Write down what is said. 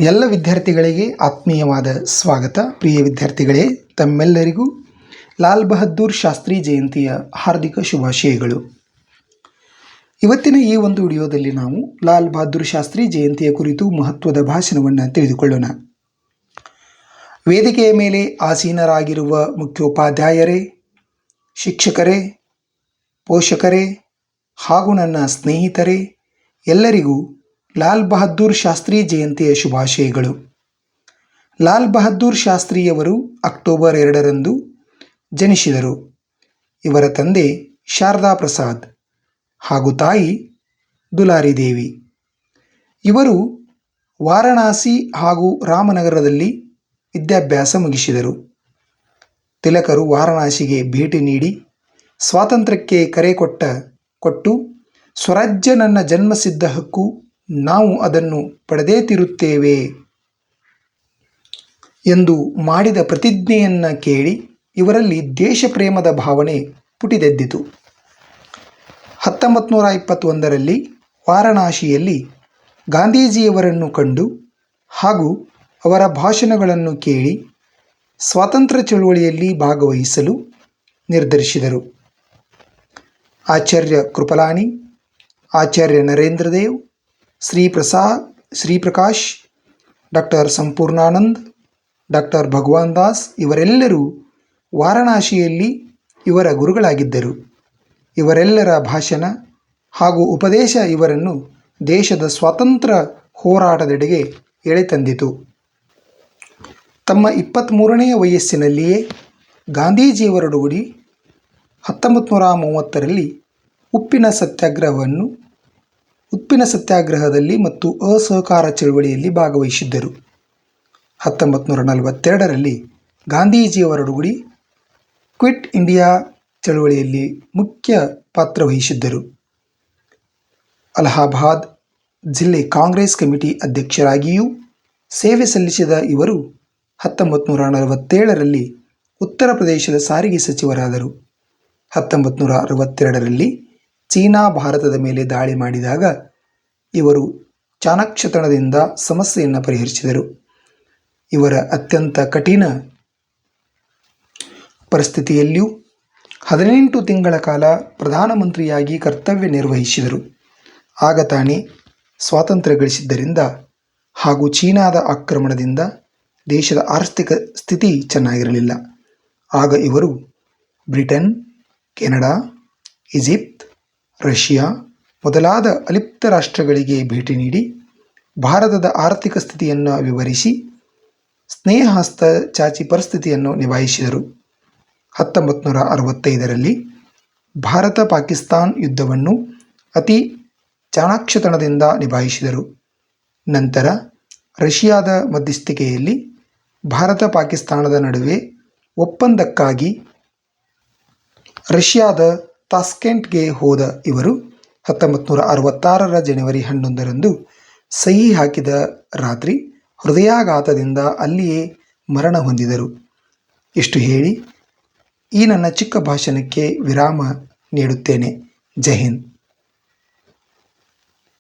ಎಲ್ಲ ವಿದ್ಯಾರ್ಥಿಗಳಿಗೆ ಆತ್ಮೀಯವಾದ ಸ್ವಾಗತ. ಪ್ರಿಯ ವಿದ್ಯಾರ್ಥಿಗಳೇ, ತಮ್ಮೆಲ್ಲರಿಗೂ ಲಾಲ್ ಬಹದ್ದೂರ್ ಶಾಸ್ತ್ರಿ ಜಯಂತಿಯ ಹಾರ್ದಿಕ ಶುಭಾಶಯಗಳು. ಇವತ್ತಿನ ಈ ಒಂದು ವಿಡಿಯೋದಲ್ಲಿ ನಾವು ಲಾಲ್ ಬಹದ್ದೂರ್ ಶಾಸ್ತ್ರಿ ಜಯಂತಿಯ ಕುರಿತು ಮಹತ್ವದ ಭಾಷಣವನ್ನು ತಿಳಿದುಕೊಳ್ಳೋಣ. ವೇದಿಕೆಯ ಮೇಲೆ ಆಸೀನರಾಗಿರುವ ಮುಖ್ಯೋಪಾಧ್ಯಾಯರೇ, ಶಿಕ್ಷಕರೇ, ಪೋಷಕರೇ ಹಾಗೂ ನನ್ನ ಸ್ನೇಹಿತರೇ, ಎಲ್ಲರಿಗೂ ಲಾಲ್ ಬಹದ್ದೂರ್ ಶಾಸ್ತ್ರಿ ಜಯಂತಿಯ ಶುಭಾಶಯಗಳು. ಲಾಲ್ ಬಹದ್ದೂರ್ ಶಾಸ್ತ್ರಿಯವರು ಅಕ್ಟೋಬರ್ ಎರಡರಂದು ಜನಿಸಿದರು. ಇವರ ತಂದೆ ಶಾರದಾ ಪ್ರಸಾದ್ ಹಾಗೂ ತಾಯಿ ದುಲಾರಿ ದೇವಿ. ಇವರು ವಾರಣಾಸಿ ಹಾಗೂ ರಾಮನಗರದಲ್ಲಿ ವಿದ್ಯಾಭ್ಯಾಸ ಮುಗಿಸಿದರು. ತಿಲಕರು ವಾರಣಾಸಿಗೆ ಭೇಟಿ ನೀಡಿ ಸ್ವಾತಂತ್ರ್ಯಕ್ಕೆ ಕರೆ ಕೊಟ್ಟ ಕೊಟ್ಟು ಸ್ವರಾಜ್ಯ ನನ್ನ ಜನ್ಮಸಿದ್ಧ ಹಕ್ಕು ನಾವು ಅದನ್ನು ಪಡೆದೇ ತಿರುತ್ತೇವೆ ಎಂದು ಮಾಡಿದ ಪ್ರತಿಜ್ಞೆಯನ್ನು ಕೇಳಿ ಇವರಲ್ಲಿ ದೇಶ ಪ್ರೇಮದ ಭಾವನೆ ಪುಟಿದೆದ್ದಿತು. ಹತ್ತೊಂಬತ್ತು ನೂರ ಇಪ್ಪತ್ತೊಂದರಲ್ಲಿ ವಾರಣಾಸಿಯಲ್ಲಿ ಗಾಂಧೀಜಿಯವರನ್ನು ಕಂಡು ಹಾಗೂ ಅವರ ಭಾಷಣಗಳನ್ನು ಕೇಳಿ ಸ್ವಾತಂತ್ರ್ಯ ಚಳುವಳಿಯಲ್ಲಿ ಭಾಗವಹಿಸಲು ನಿರ್ಧರಿಸಿದರು. ಆಚಾರ್ಯ ಕೃಪಲಾನಿ ಆಚಾರ್ಯ ನರೇಂದ್ರ ಶ್ರೀ ಪ್ರಸಾದ್ ಶ್ರೀ ಪ್ರಕಾಶ್ ಡಾಕ್ಟರ್ ಸಂಪೂರ್ಣಾನಂದ್, ಡಾಕ್ಟರ್ ಭಗವಾನ್ ದಾಸ್ ಇವರೆಲ್ಲರೂ ವಾರಣಾಸಿಯಲ್ಲಿ ಇವರ ಗುರುಗಳಾಗಿದ್ದರು. ಇವರೆಲ್ಲರ ಭಾಷಣ ಹಾಗೂ ಉಪದೇಶ ಇವರನ್ನು ದೇಶದ ಸ್ವಾತಂತ್ರ್ಯ ಹೋರಾಟದೆಡೆಗೆ ಎಳೆತಂದಿತು. ತಮ್ಮ ಇಪ್ಪತ್ತ್ಮೂರನೆಯ ವಯಸ್ಸಿನಲ್ಲಿಯೇ ಗಾಂಧೀಜಿಯವರೊಡಗೂಡಿ ಹತ್ತೊಂಬತ್ತು ನೂರ ಮೂವತ್ತರಲ್ಲಿ ಉಪ್ಪಿನ ಸತ್ಯಾಗ್ರಹವನ್ನು ಉಪ್ಪಿನ ಸತ್ಯಾಗ್ರಹದಲ್ಲಿ ಮತ್ತು ಅಸಹಕಾರ ಚಳವಳಿಯಲ್ಲಿ ಭಾಗವಹಿಸಿದ್ದರು. ಹತ್ತೊಂಬತ್ತು ನೂರ ನಲವತ್ತೆರಡರಲ್ಲಿ ಗಾಂಧೀಜಿಯವರೊಡಗೂಡಿ ಕ್ವಿಟ್ ಇಂಡಿಯಾ ಚಳವಳಿಯಲ್ಲಿ ಮುಖ್ಯ ಪಾತ್ರ ವಹಿಸಿದ್ದರು. ಅಲಹಾಬಾದ್ ಜಿಲ್ಲೆ ಕಾಂಗ್ರೆಸ್ ಕಮಿಟಿ ಅಧ್ಯಕ್ಷರಾಗಿಯೂ ಸೇವೆ ಸಲ್ಲಿಸಿದ ಇವರು ಹತ್ತೊಂಬತ್ತು ನೂರ ನಲವತ್ತೇಳರಲ್ಲಿ ಉತ್ತರ ಪ್ರದೇಶದ ಸಾರಿಗೆ ಸಚಿವರಾದರು. ಹತ್ತೊಂಬತ್ತು ನೂರ ಅರವತ್ತೆರಡರಲ್ಲಿ ಚೀನಾ ಭಾರತದ ಮೇಲೆ ದಾಳಿ ಮಾಡಿದಾಗ ಇವರು ಚಾಣಕ್ಷತನದಿಂದ ಸಮಸ್ಯೆಯನ್ನು ಪರಿಹರಿಸಿದರು. ಇವರ ಅತ್ಯಂತ ಕಠಿಣ ಪರಿಸ್ಥಿತಿಯಲ್ಲಿಯೂ ಹದಿನೆಂಟು ತಿಂಗಳ ಕಾಲ ಪ್ರಧಾನಮಂತ್ರಿಯಾಗಿ ಕರ್ತವ್ಯ ನಿರ್ವಹಿಸಿದರು. ಆಗ ತಾನೇ ಸ್ವಾತಂತ್ರ್ಯ ಗಳಿಸಿದ್ದರಿಂದ ಹಾಗೂ ಚೀನಾದ ಆಕ್ರಮಣದಿಂದ ದೇಶದ ಆರ್ಥಿಕ ಸ್ಥಿತಿ ಚೆನ್ನಾಗಿರಲಿಲ್ಲ. ಆಗ ಇವರು ಬ್ರಿಟನ್, ಕೆನಡಾ, ಈಜಿಪ್ಟ್ ರಷ್ಯಾ ಮೊದಲಾದ ಅಲಿಪ್ತ ರಾಷ್ಟ್ರಗಳಿಗೆ ಭೇಟಿ ನೀಡಿ ಭಾರತದ ಆರ್ಥಿಕ ಸ್ಥಿತಿಯನ್ನು ವಿವರಿಸಿ ಸ್ನೇಹಹಸ್ತ ಚಾಚಿ ಪರಿಸ್ಥಿತಿಯನ್ನು ನಿಭಾಯಿಸಿದರು. ಹತ್ತೊಂಬತ್ತು ನೂರ ಅರವತ್ತೈದರಲ್ಲಿ ಭಾರತ ಪಾಕಿಸ್ತಾನ್ ಯುದ್ಧವನ್ನು ಅತಿ ಚಾಣಾಕ್ಷತನದಿಂದ ನಿಭಾಯಿಸಿದರು. ನಂತರ ರಷ್ಯಾದ ಮಧ್ಯಸ್ಥಿಕೆಯಲ್ಲಿ ಭಾರತ ಪಾಕಿಸ್ತಾನದ ನಡುವೆ ಒಪ್ಪಂದಕ್ಕಾಗಿ ರಷ್ಯಾದ ತಾಸ್ಕೆಂಟ್ಗೆ ಹೋದ ಇವರು ಹತ್ತೊಂಬತ್ತು ನೂರ ಅರವತ್ತಾರರ ಜನವರಿ ಹನ್ನೊಂದರಂದು ಸಹಿ ಹಾಕಿದ ರಾತ್ರಿ ಹೃದಯಾಘಾತದಿಂದ ಅಲ್ಲಿಯೇ ಮರಣ ಹೊಂದಿದರು. ಇಷ್ಟು ಹೇಳಿ ಈ ನನ್ನ ಚಿಕ್ಕ ಭಾಷಣಕ್ಕೆ ವಿರಾಮ ನೀಡುತ್ತೇನೆ. ಜೈ ಹಿಂದ್.